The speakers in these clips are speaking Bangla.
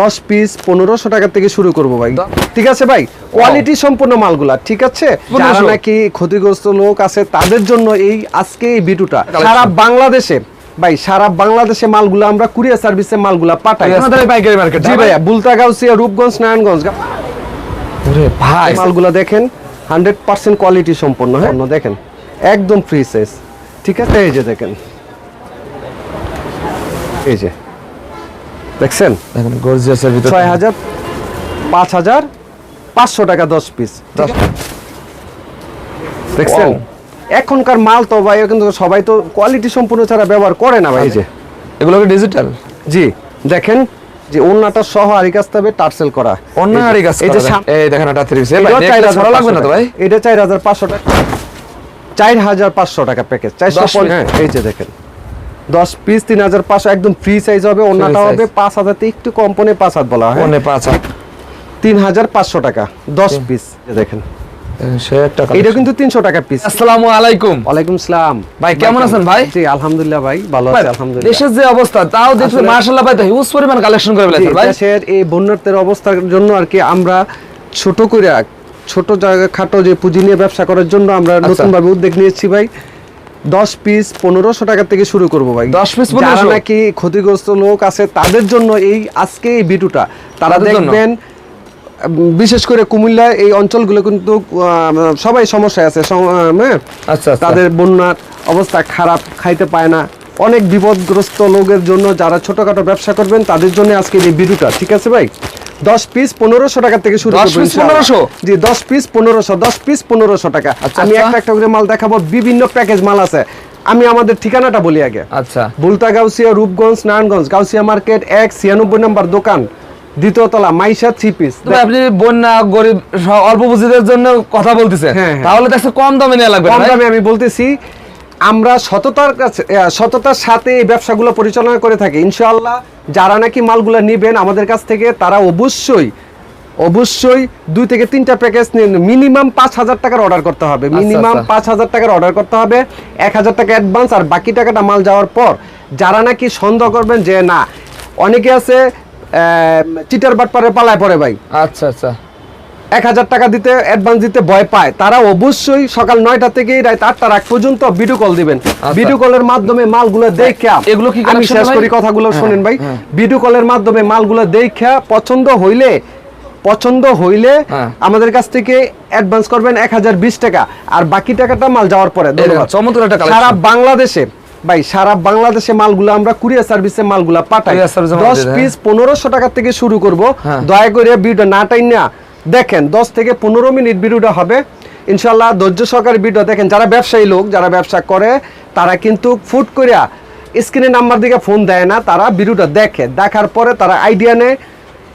দশ পিস পনেরোশো টাকা থেকে শুরু করব ভাই। ঠিক আছে ভাই? কোয়ালিটি সম্পূর্ণ মালগুলা ঠিক আছে? যারা নাকি ক্ষতিগ্রস্ত লোক আছে তাদের জন্য এই আজকে এই ভিডিওটা সারা বাংলাদেশে ভাই সারা বাংলাদেশে মালগুলা আমরা কুরিয়ার সার্ভিসে মালগুলা পাঠাই। পাইকারি মার্কেট জি ভাইয়া বুলতাগাউসিয়া রূপগঞ্জ নারায়ণগঞ্জ। ভাই। মালগুলো দেখেন হান্ড্রেড পার্সেন্ট কোয়ালিটি সম্পন্ন হ্যাঁ? দেখেন একদম ফ্রি সাইজ ঠিক আছে? এই যে দেখেন। এই যে দেখছেন? দেখেন গর্জিয়াসের ভিতর ছয় হাজার পাঁচ হাজার পাঁচশো টাকা দশ পিস দেখছেন? এখনকার মাল তো ভাই কিন্তু সবাই তো কোয়ালিটি সম্পূর্ণ ছাড়া ব্যবহার করে না ভাই। এই যে এগুলো কি ডিজিটাল জি দেখেন যে ওন্নাটা সহ আরি কাজতে হবে টার্সেল করা। যে- আরি গাছ এই যে। এই দেখেন এটা 30 এটাও ভাই চার দেখলে লাগবে না তো ভাই? এটা চার হাজার পাঁচশো টাকা। চার হাজার পাঁচশো টাকা প্যাকেজ চারশো দশ পিস? হ্যাঁ এই যে দেখেন। দশ পিস তিন হাজার পাঁচশো একদম ফ্রি সাইজ হবে অন্যটা হবে পাঁচ হাজার একটু কম পনে পাঁচ হাত বলা হয়। পাঁচ হাত। তিন হাজার পাঁচশো টাকা দশ পিস দেখেন। এটা কিন্তু তিনশো টাকা পিস আসসালামু আলাইকুম। ওয়ালাইকুম সালাম। ভাই, কেমন আছেন ভাই? জি আলহামদুলিল্লাহ ভাই ভালো ভাই, আছি আলহামদুলিল্লাহ। দেশের যে অবস্থা তাও দেখলে মার্শাল্লাহ ভাই তো হিউজ পরিমাণ কালেকশন করে জি, ফেলেছেন ভাই। দেশের এই বন্যার্থের অবস্থার জন্য আর কি আমরা ছোট করে ছোট জায়গা খাটো যে পুঁজি নিয়ে ব্যবসা করার জন্য আমরা আচ্ছা। নতুন ভাবে উদ্যোগ নিয়েছি ভাই। দশ পিস পনেরোশো টাকা থেকে শুরু করব ভাই। দশ পিস যারা নাকি ক্ষতিগ্রস্ত লোক আছে তাদের জন্য এই আজকে এই বিটুটা তারা দেখবেন বিশেষ করে কুমিল্লা এই অঞ্চলগুলো কিন্তু সবাই সমস্যায় আছে আচ্ছা আচ্ছা। তাদের বন্যার অবস্থা খারাপ খাইতে পায় না। অনেক বিপদগ্রস্ত লোকের জন্য যারা ছোটখাটো ব্যবসা করবেন তাদের জন্য আজকে এই ভিডিওটা ঠিক আছে ভাই? দশ পিস পনেরোশো টাকা থেকে শুরু 10 করব 1500? জি দশ পিস পনেরোশো দশ পিস পনেরোশো টাকা। আচ্ছা, আমি আচ্ছা। একটা একটা করে মাল দেখাবো বিভিন্ন প্যাকেজ মাল আছে। আমি আমাদের ঠিকানাটা বলি আগে। আচ্ছা। বুলতা গাউসিয়া রূপগঞ্জ নারায়ণগঞ্জ গাউসিয়া মার্কেট এক ছিয়ানব্বই নম্বর দোকান দ্বিতীয় তলা মাইশা থ্রি পিস আপনি বন্যা গরিব অল্প পুঁজিদের জন্য কথা বলতেছেন হ্যাঁ, হ্যাঁ। তাহলে দেখছে কম দামে নেওয়া লাগবে কম দামে আমি বলতেছি আমরা সততার কাছে সততার সাথে এই ব্যবসাগুলো পরিচালনা করে থাকি। ইনশাআল্লাহ যারা নাকি মালগুলো নেবেন আমাদের কাছ থেকে তারা অবশ্যই অবশ্যই দুই থেকে তিনটা প্যাকেজ মিনিমাম পাঁচ হাজার টাকার অর্ডার করতে হবে। মিনিমাম আচ্ছা। পাঁচ হাজার টাকার অর্ডার করতে হবে। এক হাজার টাকা অ্যাডভান্স আর বাকি টাকাটা মাল যাওয়ার পর যারা নাকি সন্দেহ করবেন যে না অনেকে আছে চিটার বাটপারে পালায় পড়ে ভাই। আচ্ছা আচ্ছা। এক হাজার টাকা দিতে অ্যাডভান্স দিতে ভয় পায়। তারা অবশ্যই সকাল নয়টা থেকে রাত আটটার আগ পর্যন্ত ভিডিও কল দিবেন। ভিডিও কলের মাধ্যমে মালগুলো দেখা এগুলো কি আমি শেষ করি কথাগুলো হ্যাঁ, শোনেন ভাই। হ্যাঁ। ভিডিও কলের মাধ্যমে মালগুলো দেখা পছন্দ হইলে পছন্দ হইলে হ্যাঁ। আমাদের কাছ থেকে অ্যাডভান্স করবেন এক হাজার বিশ টাকা। আর বাকি টাকাটা মাল যাওয়ার পরে। সারা বাংলাদেশে ভাই সারা বাংলাদেশে মালগুলো আমরা কুরিয়ার সার্ভিসে মালগুলো পাঠাই। দশ পিস পনেরোশো টাকা থেকে শুরু করব। হ্যাঁ। দয়া করে ভিডিও না টাইম না দেখেন দশ থেকে পনেরো মিনিট ভিডিওটা হবে। ইনশাল্লাহ ধৈর্য সহকারে ভিডিও দেখেন যারা ব্যবসায়ী লোক যারা ব্যবসা করে তারা কিন্তু ফুট করিয়া স্ক্রিনে নাম্বার দিকে ফোন দেয় না তারা ভিডিওটা দেখে। দেখার পরে তারা আইডিয়া নেয়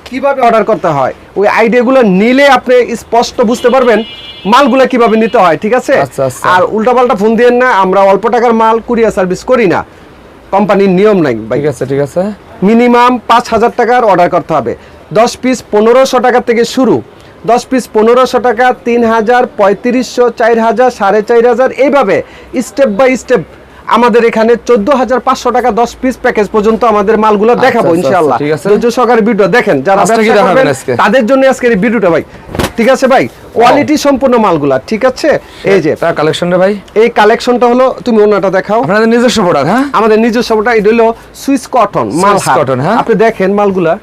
কীভাবে অর্ডার করতে হয়। ওই আইডিয়াগুলো নিলে আপনি স্পষ্ট বুঝতে পারবেন মালগুলো কীভাবে নিতে হয় ঠিক আছে? আচ্ছা, আচ্ছা। আর উল্টাপাল্টা ফোন দিয়েন না আমরা অল্প টাকার মাল কুরিয়ার সার্ভিস করি না। কোম্পানির নিয়ম নাই ঠিক আছে ঠিক আছে। মিনিমাম পাঁচ হাজার টাকার অর্ডার করতে হবে। দশ পিস পনেরোশো টাকা থেকে শুরু। দশ পিস পনেরোশো টাকা তিন হাজার পঁয়ত্রিশশো চার হাজার সাড়ে চার হাজার এইভাবে স্টেপ বাই স্টেপ আমাদের এখানে চোদ্দ হাজার পাঁচশো টাকা দশ পিস প্যাকেজ পর্যন্ত আমাদের মালগুলো দেখাবো আচ্ছা, ইনশাল্লাহ আছে। ধৈর্য সহকারে ভিডিও দেখেন যারা? তাদের জন্য আজকের এই ভিডিওটা ভাই। ঠিক আছে ভাই? কোয়ালিটি সম্পূর্ণ মালগুলা ঠিক আছে? এই যে। তার কালেকশন রে ভাই? এই কালেকশনটা হলো তুমি ওনাটা দেখাও। আপনাদের নিজস্ব প্রোডাক্ট হ্যাঁ? আমাদের নিজস্ব ওটা এটা হলো সুইস কটন মাল কটন হ্যাঁ? আপনি দেখেন মালগুলা।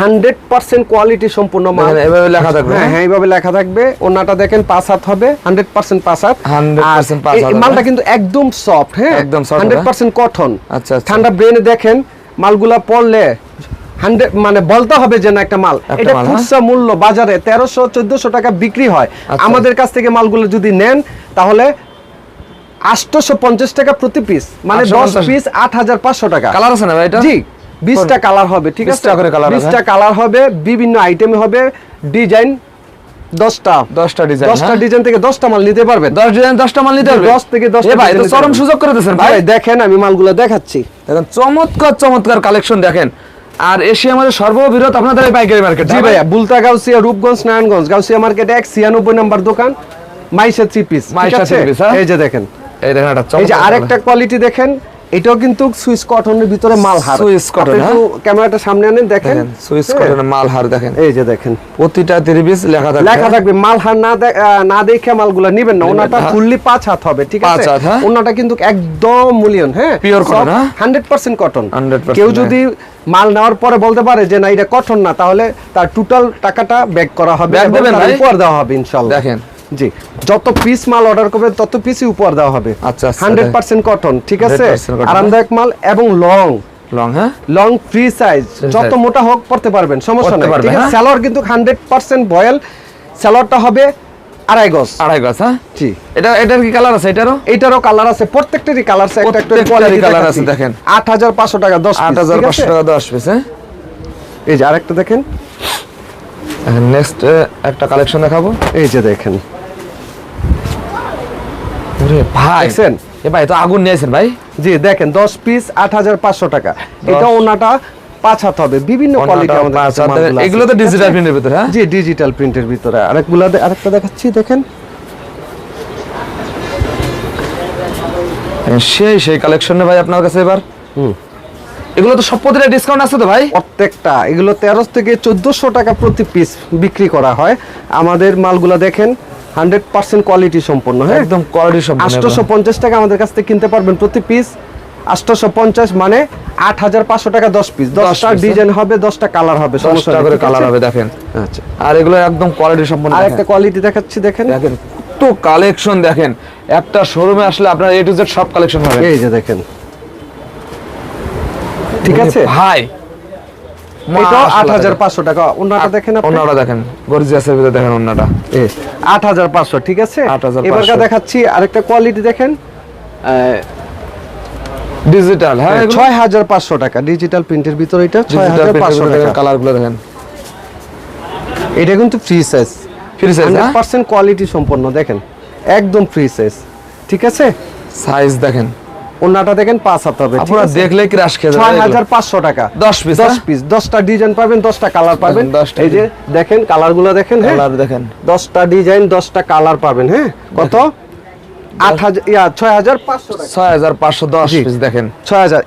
হান্ড্রেড পার্সেন্ট কোয়ালিটি সম্পূর্ণ মাল। এভাবে লেখা থাকবে, হ্যাঁ হ্যাঁ? এইভাবে লেখা থাকবে। ওনাটা দেখেন পাঁচ হাত হবে। হান্ড্রেড পার্সেন্ট পাঁচ হাত 100% পাঁচ আর এই হাত হবে, মালটা? কিন্তু একদম সফট হ্যাঁ? একদম হান্ড্রেড হ্যাঁ? Percent cotton. আচ্ছা, আচ্ছা। ঠান্ডা ব্রেনে দেখেন মালগুলা পড়লে হান্ড্রেড মানে বলতে হবে যে না একটা মাল। এটা হ্যাঁ? খুচরা মূল্য বাজারে তেরোশো চোদ্দশো টাকা বিক্রি হয়। আচ্ছা। আমাদের কাছ থেকে মালগুলো যদি নেন তাহলে আটশোশো পঞ্চাশ টাকা প্রতি পিস মানে দশ পিস আট হাজার পাঁচশো টাকা। কালার আছে না এটা? জি। বিশটা কালার হবে ঠিক আছে? 20টা করে colour হবে, বিশটা কালার হবে বিভিন্ন আইটেম হবে ডিজাইন দশটা। দশটা ডিজাইন দশটা ডিজাইন থেকে দশটা মাল নিতে পারবেন। দশ ডিজাইন দশটা মাল নিতে পারবে দশ থেকে দশটা ভাই চরম সুযোগ করে দিয়েছেন ভাই দেখেন আমি মালগুলো দেখাচ্ছি। দেখেন চমৎকার চমৎকার কালেকশন দেখেন। আর এশিয়া আমাদের সর্ববৃহৎ আপনাদের পাইকারি মার্কেট জি ভাইয়া বুলতা গাউসিয়া রূপগঞ্জ নারায়ণগঞ্জ গাউসিয়া মার্কেট এক ছিয়ানব্বই নম্বর দোকান Maisha three piece Maisha three piece, হ্যাঁ? এই যে দেখেন। এই দেখেন একটা এই যে আরেকটা কোয়ালিটি দেখেন এটাও কিন্তু সুইস কটনের ভিতরে মালহার সুইস cotton, আপনি একটু ক্যামেরাটা সামনে আনেন দেখেন। দেখেন সুইচ হ্যাঁ, মালহার দেখেন। এই যে দেখেন। প্রতিটা ত্রিপিস লেখা থাকবে। লেখা থাকবে মালহার না না দেখে মালগুলা নিবেন না। ওনাটা ফুললি পাঁচ হাত হবে ঠিক আছে? হ্যাঁ? ওনাটা কিন্তু একদম মূল্যন হ্যাঁ? হ্যাঁ? পার্সেন্ট কটন 100% কেউ হ্যাঁ। যদি মাল নেওয়ার পরে বলতে পারে যে না এটা কটন না তাহলে তার টোটাল টাকাটা ব্যাক করা হবে এবং দেবেন ভাই? দেওয়া হবে ইনশাল্লাহ দেখেন। জি। যত পিস মাল অর্ডার করবে তত পিসই উপহার দেওয়া হবে। আচ্ছা, আচ্ছা, হান্ড্রেড দেখ। পার্সেন্ট কটন ঠিক আছে? আরামদায়ক মাল এবং লং লং হ্যাঁ? লং ফ্রি সাইজ যত মোটা হোক পড়তে পারবেন সমস্যা নাই ঠিক আছে? হ্যাঁ? কিন্তু হান্ড্রেড পার্সেন্ট বয়েল। স্যালোয়ারটা হবে আড়াই গজ। আড়াই হ্যাঁ? জি। এটা এটার কি কালার আছে? এটারও? এইটারও কালার আছে প্রত্যেকটারই কালার আছে একটা একটা কোয়ালিটি কালার আছে, আছে দেখেন। দেখেন। আট হাজার পাঁচশো টাকা দশ আট হাজার পাঁচশো টাকা দশ পিস হ্যাঁ? এই যে আরেকটা দেখেন। নেক্সট একটা কালেকশন দেখাবো। এই যে দেখেন। ওরে ভাই। দেখছেন? এ ভাই তো আগুন নিয়েছেন ভাই। জি দেখেন দশ পিস আট হাজার পাঁচশো টাকা। এটা ওনাটা পাঁচ হাত হবে। বিভিন্ন কোয়ালিটি আমাদের পাঁচ কাছে হাত মালগুলো দেখেন। আছে, এগুলো তো ডিজিটাল প্রিন্টের ভিতরে হ্যাঁ? জি ডিজিটাল প্রিন্টের ভিতরে। আরেকগুলা আরেকটা দেখাচ্ছি দেখেন। সেই সেই কালেকশনে ভাই আপনার কাছে এবার। হুম। এগুলো তো সব প্রতিটা ডিসকাউন্ট আছে তো ভাই? প্রত্যেকটা। এগুলো তেরো থেকে চোদ্দশো টাকা প্রতি পিস বিক্রি করা হয়। আমাদের মালগুলো দেখেন হান্ড্রেড পার্সেন্ট কোয়ালিটি সম্পন্ন হ্যাঁ? একদম কোয়ালিটি সম্পূর্ণ আটশোশো পঞ্চাশ টাকা আমাদের কাছ থেকে কিনতে পারবেন প্রতি পিস আটশোশো পঞ্চাশ মানে আট হাজার পাঁচশো টাকা দশ পিস দশটা ডিজাইন হবে দশটা কালার হবে দশটা করে কালার হবে দেখেন। আচ্ছা। আর এগুলো একদম কোয়ালিটি সম্পন্ন আর একটা কোয়ালিটি দেখাচ্ছি দেখেন। দেখেন কত কালেকশন দেখেন। একটা শোরুমে আসলে আপনার এ টু জেড সব কালেকশন হবে এই যে দেখেন। ঠিক আছে? ভাই এটাও আট মাশাআল্লাহ হাজার দেখেন। পাঁচশো টাকা। ওনাটা দেখেন আপনি? ওনাটা দেখেন গর্জিয়াসের ভিতরে দেখেন ওনাটা আট হাজার পাঁচশো ঠিক আছে? 8,500 এবারকার দেখাচ্ছি আরেকটা কোয়ালিটি দেখেন। ডিজিটাল হ্যাঁ টাকা ডিজিটাল প্রিন্টের ভিতরে এটা টাকা। দেখেন। এটা কিন্তু free size free size hundred percent quality সম্পন্ন দেখেন। একদম ফ্রি সাইজ ঠিক আছে? সাইজ দেখেন। ওনাটা দেখেন পাঁচ হাত হবে আপনারা দেখলে কি রাশ খেয়ে হাজার পাঁচশো টাকা। দশ piece, দশ হ্যাঁ? পিস দশটা ডিজাইন পাবেন দশটা কালার পাবেন। এই যে দেখেন কালারগুলো দেখেন হ্যাঁ? কালার দেখেন। দশটা ডিজাইন দশটা কালার পাবেন হ্যাঁ? কত। পিস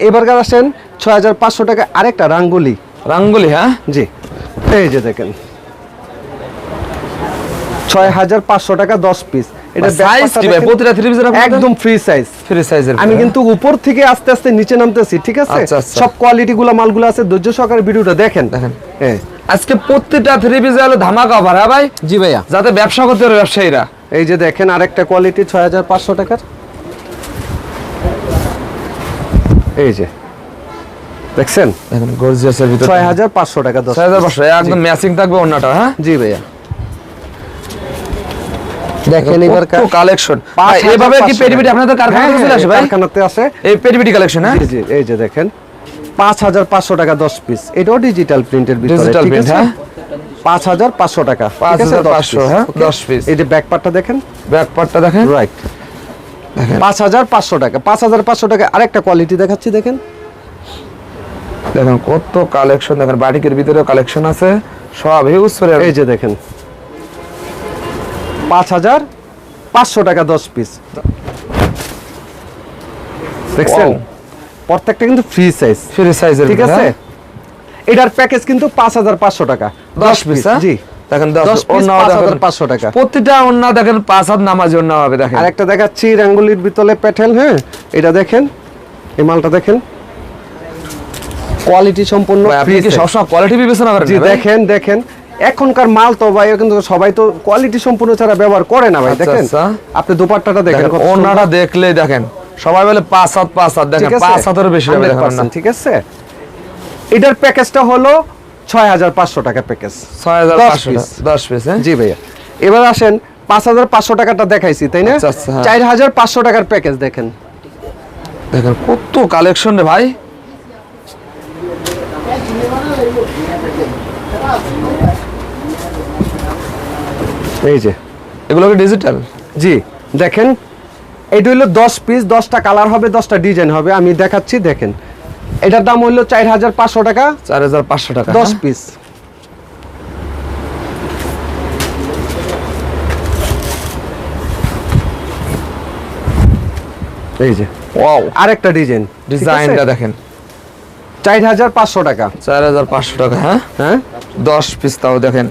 এবারকার আসেন ছয় হাজার পাঁচশো টাকা। আরেকটা রাঙ্গুলি। রাঙ্গুলি হ্যাঁ? জি। এই যে দেখেন। ছয় হাজার পাঁচশো টাকা দশ পিস এটা সাইজ কি ভাই? প্রতিটা থ্রি পিসের একদম ফ্রি সাইজ ফ্রি সাইজের আমি কিন্তু উপর থেকে আস্তে আস্তে নিচে নামতেছি ঠিক আছে? আচ্ছা, আচ্ছা। সব কোয়ালিটি গুলো মালগুলো আছে ধৈর্য সহকারে ভিডিওটা দেখেন। দেখেন। হ্যাঁ। আজকে প্রত্যেকটা থ্রি পিসে হলো ধামাকা অফার হ্যাঁ ভাই? জি ভাইয়া। যাতে ব্যবসা করতে পারে ব্যবসায়ীরা। এই যে দেখেন আরেকটা কোয়ালিটি ছয় হাজার পাঁচশো টাকার। এই যে। দেখছেন? দেখেন গর্জিয়াসের ভিতরে টাকা একদম ম্যাচিং থাকবে ওনাটা হ্যাঁ? জি ভাইয়া। দেখেন এবার কালেকশন পাঁচ হাজার এভাবে কি পাঁচশো টাকা। আপনাদের কারখানা হ্যাঁ, চলে আসে ভাই? কারখানাতে আসে এই পেটিপিটি কালেকশন হ্যাঁ? জি এই যে দেখেন। পাঁচ হাজার পাঁচশো টাকা দশ পিস এটাও ডিজিটাল প্রিন্টের ভিতরে print, আছে? হ্যাঁ? পাঁচ হাজার পাঁচশো টাকা ঠিক আছে, 5,500 হ্যাঁ, 10 piece। এই যে ব্যাক পার্টটা দেখেন? ব্যাক পার্টটা দেখেন। রাইট পাঁচ হাজার পাঁচশো টাকা পাঁচ হাজার পাঁচশো টাকা। আরেকটা কোয়ালিটি দেখাচ্ছি দেখেন। দেখেন কত কালেকশন দেখেন বাটিকের ভিতরে কালেকশন আছে। সব হিউজ করে এই যে দেখেন। পাঁচ হাজার পাঁচশো টাকা দশ পিস দেখছেন? প্রত্যেকটা কিন্তু ফ্রি সাইজ ফ্রি সাইজের ঠিক আছে? এটার প্যাকেজ কিন্তু পাঁচ হাজার পাঁচশো টাকা। 10 piece, হ্যাঁ? জি। দেখেন দশ পিস দেখেন। পাঁচশো টাকা। প্রতিটা ওন্না দেখেন পাঁচ হাত নামাজ ওন্না হবে দেখেন। আরেকটা দেখাচ্ছি রাঙ্গুলির ভিতরে প্যাটেল হ্যাঁ? এটা দেখেন এই মালটা দেখেন। কোয়ালিটি সম্পূর্ণ আপনি কি সবসময় কোয়ালিটি বিবেচনা করেন জি দেখেন দেখেন। এখনকার মাল তো ভাই কিন্তু সবাই তো কোয়ালিটি সম্পূর্ণ ছাড়া ব্যবহার করে না ভাই আচ্ছা, দেখেন? আচ্ছা। আপনি দোপাট্টাটা দেখেন। ওন্নাটা দেখলেই দেখেন। সবাই বলে পাঁচ হাত পাঁচ হাত দেখেন পাঁচ হাতের বেশি হবে দেখেন 100% ঠিক আছে? এটার প্যাকেজটা হলো ছয় হাজার পাঁচশো টাকা প্যাকেজ। ছয় হাজার পাঁচশো piece। দশ পিস হ্যাঁ? জি ভাইয়া। এবার আসেন পাঁচ হাজার পাঁচশো টাকাটা দেখাইছি তাই না? আচ্ছা, হ্যাঁ। চার হাজার পাঁচশো টাকার প্যাকেজ দেখেন। দেখেন কত কালেকশন রে ভাই। এই যে এগুলো কি ডিজিটাল জি দেখেন এটা হইল দশ পিস দশটা কালার হবে দশটা ডিজাইন হবে। আমি দেখাচ্ছি দেখেন। এটার দাম হইল চার হাজার পাঁচশো টাকা। চার হাজার পাঁচশো টাকা দশ হ্যাঁ? পিস এই যে ওয়াও আরেকটা ডিজাইন ডিজাইনটা দেখেন। চার হাজার পাঁচশো টাকা। চার হাজার পাঁচশো টাকা হ্যাঁ? হ্যাঁ? দশ পিস তাও দেখেন।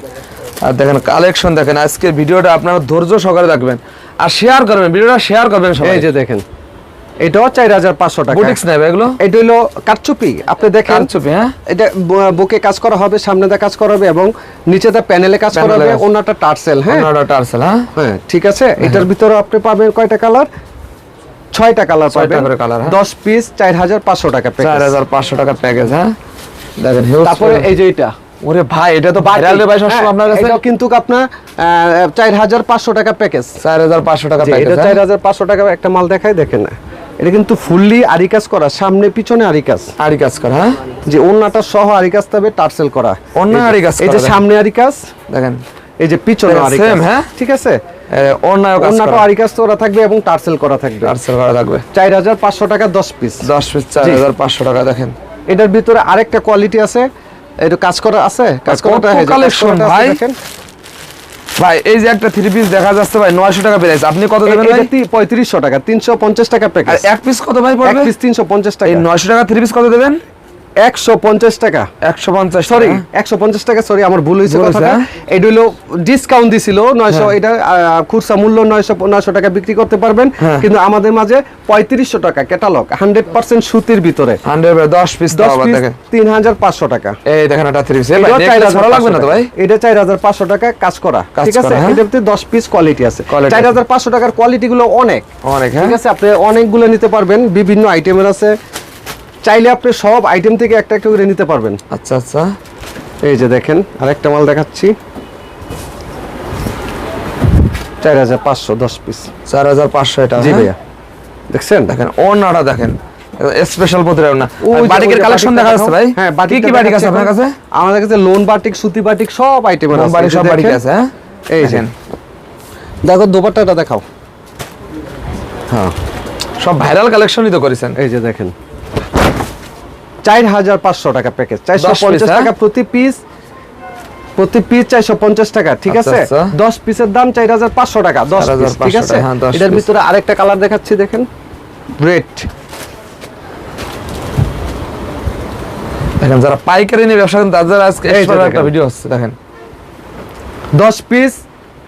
আর দেখেন কালেকশন দেখেন আজকের ভিডিওটা আপনারা ধৈর্য সহকারে দেখবেন আর শেয়ার করবেন ভিডিওটা শেয়ার করবেন সবাই। এই যে দেখেন এটাও চার হাজার পাঁচশো টাকা। বুটিক্স নেবে এগুলো? এটা হলো কারচুপি। আপনি দেখেন কারচুপি হ্যাঁ? এটা বুকে কাজ করা হবে সামনে দিয়ে কাজ করা হবে এবং নিচে দা প্যানেলে কাজ করা হবে। অন্যটা টার্সেল হ্যাঁ? অন্যটা টার্সেল হ্যাঁ? হ্যাঁ ঠিক আছে? এটার ভিতরে আপনি পাবেন কয়টা কালার? ছয়টা কালার ছয়টা পাবেন। হ্যাঁ। দশ পিস চার হাজার পাঁচশো টাকা চার প্যাকেজ হাজার পাঁচশো টাকার প্যাকেজ হ্যাঁ? দেখেন তারপরে এই যে এটা। ওরে ভাই এটা তো ভাইরাল রে ভাই সবসময় হ্যাঁ, আপনার কাছে এটাও কিন্তু আপনার চার হাজার পাঁচশো টাকা প্যাকেজ চার হাজার পাঁচশো টাকা প্যাকেজ চার হাজার পাঁচশো টাকা একটা মাল দেখায় দেখেন না। এটা কিন্তু ফুললি করা সামনে পিছনে করা হ্যাঁ? যে ওন্নাটা সহ তবে টার্সেল করা। ওন্না এই যে- এই যে করা, সামনে দেখেন এই যে পিছনে হ্যাঁ? ঠিক আছে? কাজ করা। থাকবে এবং টার্সেল করা থাকবে। টার্সেল করা থাকবে। টাকা দশ পিস দশ পিস চার জি। হাজার পাঁচশো টাকা দেখেন। এটার ভিতরে আরেকটা কোয়ালিটি আছে এটা কাজ করা আছে? কাজ করাটা আছে ভাই? ভাই এই যে একটা থ্রি পিস দেখা যাচ্ছে ভাই নয়শো টাকা প্রাইস আপনি কত দেবেন ভাই? এটা তি- পঁয়ত্রিশশো টাকা তিনশো পঞ্চাশ টাকা আর এক পিস কত ভাই এক পিস তিনশো পঞ্চাশ টাকা। এই নয়শো টাকা থ্রি পিস কত দেবেন? একশো পঞ্চাশ টাকা। একশো পঞ্চাশ সরি একশো পঞ্চাশ টাকা সরি আমার ভুল হয়েছে কথাটা। হ্যাঁ? এটা হলো ডিসকাউন্ট দিছিল নয়শো এটা খুচরা মূল্য টাকা বিক্রি করতে পারবেন। হ্যাঁ। কিন্তু আমাদের মাঝে পঁয়ত্রিশশো টাকা ক্যাটালগ সুতির ভিতরে। পিস পিস টাকা। এই দেখেন একটা থ্রি পিস এটাও চার হাজার লাগবে না তো ভাই? এটা টাকা কাজ করা ঠিক আছে? হ্যাঁ? পিস কোয়ালিটি আছে। Quality চার আছে। হাজার পাঁচশো টাকার কোয়ালিটি গুলো অনেক অনেক হ্যাঁ। ঠিক আছে? আপনি অনেকগুলো নিতে পারবেন বিভিন্ন আইটেমের আছে। চাইলে আপনি সব আইটেম থেকে একটা একটা করে নিতে পারবেন। আচ্ছা আচ্ছা। এই যে দেখেন আরেকটা মাল দেখাচ্ছি। চার হাজার পাঁচশো দশ পিস চার হাজার পাঁচশো এটা জি হ্যাঁ? ভাইয়া। দেখছেন? দেখেন ওনাটা দেখেন স্পেশাল পত্রের না। বাটিকের কালেকশন দেখা যাচ্ছে ভাই? হ্যাঁ কি বাটিক কি বাটিক আছে আপনার কাছে? আমাদের কাছে লোন বাটিক সুতি বাটিক সব আইটেমের আছে। সব বাটিক আছে হ্যাঁ? এই দেখেন। দেখো দোপাট্টাটা দেখাও। হ্যাঁ। সব ভাইরাল কালেকশনই তো করেছেন। এই যে দেখেন। চার হাজার পাঁচশো টাকা প্যাকেজ চারশো পঞ্চাশ হ্যাঁ? টাকা প্রতি পিস প্রতি পিস চারশো পঞ্চাশ টাকা ঠিক আচ্ছা, আছে? আচ্ছা। দশ পিসের দাম চার হাজার পাঁচশো টাকা দশ পিস ঠিক আছে? হ্যাঁ, 10 এটার ভিতরে আরেকটা কালার দেখাচ্ছি দেখেন। রেড দেখেন যারা পাইকারি নিয়ে ব্যবসা করেন তাদের আজকে একটা ভিডিও হচ্ছে দেখেন। দশ পিস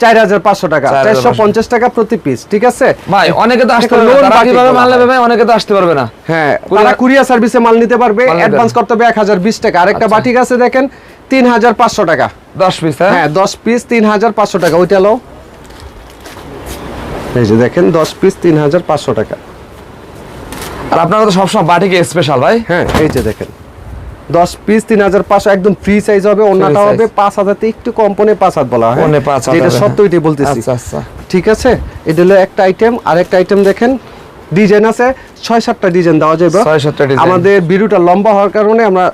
চার হাজার পাঁচশো টাকা। চারশো পঞ্চাশ টাকা প্রতি পিস ঠিক আছে? ভাই অনেকে তো আসতে পারবে না। loan তারা বাটিক কীভাবে মাল নেবে? ভাই অনেকে তো আসতে পারবে না। হ্যাঁ তারা কুরিয়ার সার্ভিসে মাল নিতে পারবে। অ্যাডভান্স করতে হবে এক হাজার বিশ টাকা। আরেকটা আচ্ছা। বাটিক আছে দেখেন তিন হাজার পাঁচশো টাকা। দশ পিস হ্যাঁ? হ্যাঁ দশ পিস তিন হাজার পাঁচশো টাকা। ওইটা লো এই যে দেখেন দশ পিস তিন হাজার পাঁচশো টাকা। আর আপনারা তো সবসময় বাটিকে স্পেশাল ভাই। হ্যাঁ এই যে দেখেন। দশ পিস তিন হাজার পাঁচশো একদম ফ্রি সাইজ হবে অন্যটা হবে পাঁচ হাজারতে একটু কম পনে পাঁচ হাত বলা হয়। হ্যাঁ? পৌনে পাঁচ হাত যেটা হবে, সত্য হ্যাঁ। বলতেছি। আচ্ছা আচ্ছা। ঠিক আছে? এটা হলো একটা আইটেম আরেকটা আইটেম দেখেন ডিজাইন আছে। ছয় সাতটা ডিজাইন দেওয়া যাবে। আমাদের ভিডিওটা লম্বা হওয়ার কারণে আমরা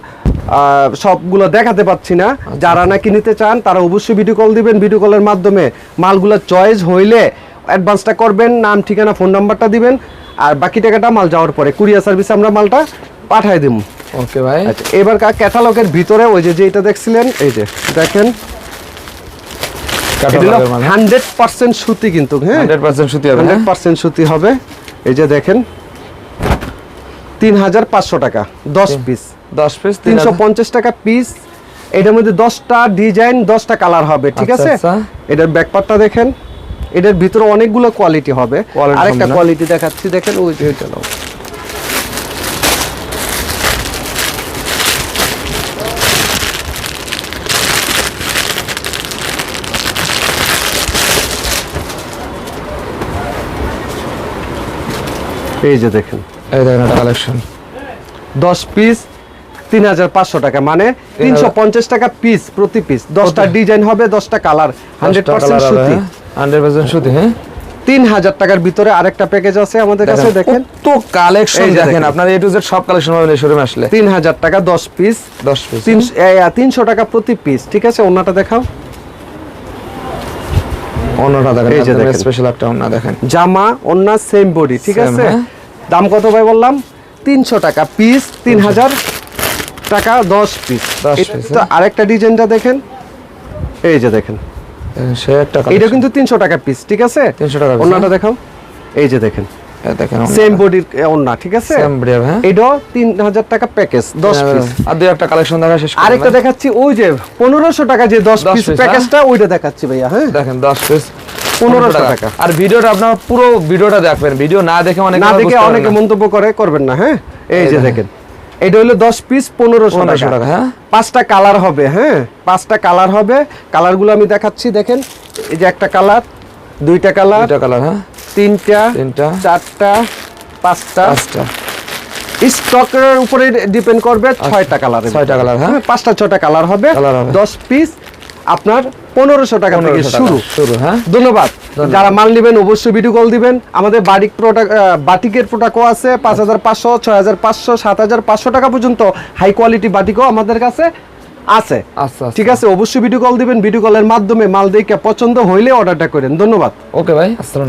সবগুলো দেখাতে পাচ্ছি না। আচ্ছা। যারা নাকি নিতে চান তারা অবশ্যই ভিডিও কল দিবেন। ভিডিও কলের মাধ্যমে মালগুলো চয়েস হইলে অ্যাডভান্সটা করবেন নাম ঠিকানা ফোন নাম্বারটা দিবেন। আর বাকি টাকাটা মাল যাওয়ার পরে কুরিয়ার সার্ভিসে আমরা মালটা পাঠাই দিব ওকে ভাই আচ্ছা এবার ক্যাটালগের ভিতরে ওই যে যেটা দেখছিলেন এই যে দেখেন। Catalog-এর মাল, হ্যাঁ? হান্ড্রেড পার্সেন্ট সুতি কিন্তু হ্যাঁ? 100% সুতি হবে হান্ড্রেড হ্যাঁ? পার্সেন্ট সুতি হবে। এই যে দেখেন তিন হাজার পাঁচশো টাকা দশ পিস দশ পিস তিনশো পঞ্চাশ টাকা পিস এটার মধ্যে দশটা ডিজাইন দশটা কালার হবে ঠিক আচ্ছা, আছে? আচ্ছা। এটার ব্যাকপারটা দেখেন এটার ভিতরে অনেকগুলো কোয়ালিটি হবে। আরেকটা কোয়ালিটি দেখাচ্ছি দেখেন ওই এই যে দেখেন। এই দেখেন একটা কালেকশন দশ পিস তিন হাজার পাঁচশো টাকা। মানে তিনশো পঞ্চাশ টাকা পিস প্রতি পিস দশটা ডিজাইন হবে দশটা কালার হান্ড্রেড পার্সেন্ট সুতি। হান্ড্রেড পার্সেন্ট সুতি হ্যাঁ। তিন হাজার টাকার ভিতরে আরেকটা প্যাকেজ আছে আমাদের কাছে দেখেন তো কালেকশন দেখেন। আপনার এ টু জেড সব কালেকশন পাবেন এই শোরুমে আসলে। তিন হাজার টাকা দশ পিস দশ পিস তিনশো টাকা প্রতি পিস ঠিক আছে অন্যটা দেখাও। অন্যটা দেখেন। স্পেশাল একটা অন্য দেখেন। জামা অন্য সেম বডি ঠিক আছে? হ্যাঁ। দাম কত ভাই বললাম? তিনশো টাকা পিস তিন হাজার টাকা দশ পিস তো হ্যাঁ। আরেকটা ডিজাইনটা দেখেন। এই যে দেখেন। এটা কিন্তু তিনশো টাকা পিস ঠিক আছে? 300 টাকা piece, অন্যটা হ্যাঁ। দেখাও। এই যে দেখেন। দেখেন সেম বডির ওন্না ঠিক আছে? সেম হ্যাঁ। এটাও তিন হাজার টাকা প্যাকেজ দশ পিস আর দুই একটা কালেকশন দেখা শেষ আরেকটা দেখাচ্ছি ওই যে পনেরোশো টাকা যে দশ 10 পিস প্যাকেজটা ওইটা দেখাচ্ছি ভাইয়া হ্যাঁ। দেখেন 10 পিস 1500 টাকা। আর ভিডিওটা আপনারা পুরো ভিডিওটা দেখবেন। ভিডিও না দেখে অনেকে না দেখে অনেকে মন্তব্য করে করবেন না হ্যাঁ? এই যে দেখেন। এটা হলো দশ পিস পনেরোশো 1500 টাকা হ্যাঁ? পাঁচটা কালার হবে হ্যাঁ? পাঁচটা কালার হবে। কালারগুলো আমি দেখাচ্ছি দেখেন। এই যে একটা কালার দুইটা কালার দুইটা কালার হ্যাঁ? তিনটা তিনটা চারটা পাঁচটা। পাঁচটা। স্টকের উপরে ডিপেন্ড করবে ছয়টা কালার ছয়টা colour, হ্যাঁ? পাঁচটা ছয়টা কালার হবে। দশ পিস আপনার পনেরোশো টাকা থেকে শুরু। শুরু হ্যাঁ? ধন্যবাদ। যারা মাল নেবেন অবশ্যই ভিডিও কল দিবেন। আমাদের বাটিক প্রোডাক্ট বাটিকের প্রোডাক্টও আছে পাঁচ হাজার পাঁচশো ছয় হাজার পাঁচশো সাত হাজার পাঁচশো টাকা পর্যন্ত হাই কোয়ালিটি বাটিকও আমাদের কাছে আছে। আচ্ছা আচ্ছা ঠিক আছে অবশ্যই ভিডিও কল দিবেন। ভিডিও কলের মাধ্যমে মাল দেখে পছন্দ হইলে অর্ডারটা করেন। ধন্যবাদ। ওকে ভাই আসসালাম